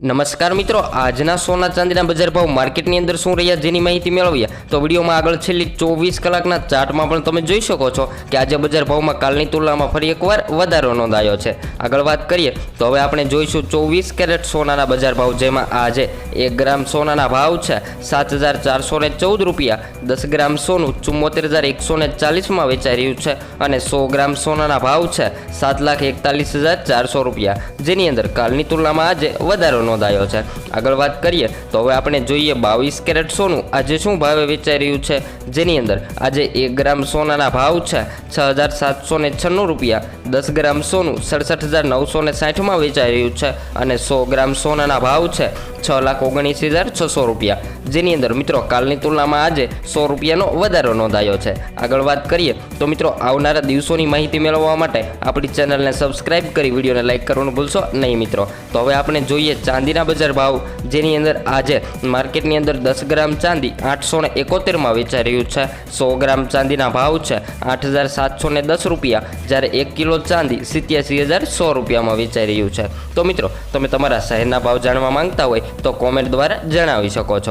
નમસ્કાર મિત્રો, આજના સોના ચાંદીના બજાર ભાવ માર્કેટની અંદર શું રહ્યા જેની માહિતી મેળવીએ, તો વિડીયોમાં આગળ છેલ્લી ચોવીસ કલાકના ચાર્ટમાં પણ તમે જોઈ શકો છો કે આજે બજાર ભાવમાં કાલની તુલનામાં ફરી એકવાર વધારો નોંધાયો છે. આગળ વાત કરીએ, તો હવે આપણે જોઈશું ચોવીસ કેરેટ સોનાના બજાર ભાવ, જેમાં આજે એક ગ્રામ સોનાના ભાવ છે સાત હજાર ચારસો ચૌદ રૂપિયા, દસ ગ્રામ સોનું ચુમ્મોતેર હજાર એકસો ચાલીસમાં વેચાઈ રહ્યું છે અને સો ગ્રામ સોનાના ભાવ છે સાત લાખ એકતાલીસ હજાર ચારસો રૂપિયા. જેની અંદર કાલની તુલનામાં આજે વધારો નોંધાયો છે. આગળ વાત કરીએ તો હવે આપણે જોઈએ બાવીસ કેરેટ સોનું. આજે શું ભાવે વેચાઈ રહ્યું છે? જેની અંદર આજે એક ગ્રામ સોનાના ભાવ છે છ હજાર સાતસો ને છન્નું રૂપિયા. દસ ગ્રામ સોનું સડસઠ હજાર નવસો ને સાઠમાં વેચાઈ રહ્યું છે અને સો ગ્રામ સોનાના ભાવ છે છ લાખ ઓગણીસ હજાર છસો રૂપિયા. જેની અંદર મિત્રો કાલની તુલનામાં આજે સો રૂપિયાનો વધારો નોંધાયો છે. આગળ વાત કરીએ તો મિત્રો આવનારા દિવસોની માહિતી મેળવવા માટે આપણી ચેનલને સબસ્ક્રાઇબ કરી વિડીયોને લાઇક કરવાનું ભૂલશો નહીં મિત્રો. તો હવે આપણે જોઈએ ચાંદીના બજાર ભાવ, જેની અંદર આજે માર્કેટની અંદર દસ ગ્રામ ચાંદી આઠસો ને એકોતેરમાં વેચાઈ રહ્યું છે. સો ગ્રામ ચાંદીના ભાવ છે આઠ હજાર સાતસો ને દસ રૂપિયા, જ્યારે એક કિલો ચાંદી સિત્યાસી હજાર સો રૂપિયામાં વેચાઈ રહ્યું છે. તો મિત્રો, તમે તમારા શહેરના ભાવ જાણવા માંગતા હોય તો કોમેન્ટ દ્વારા જણાવી શકો છો.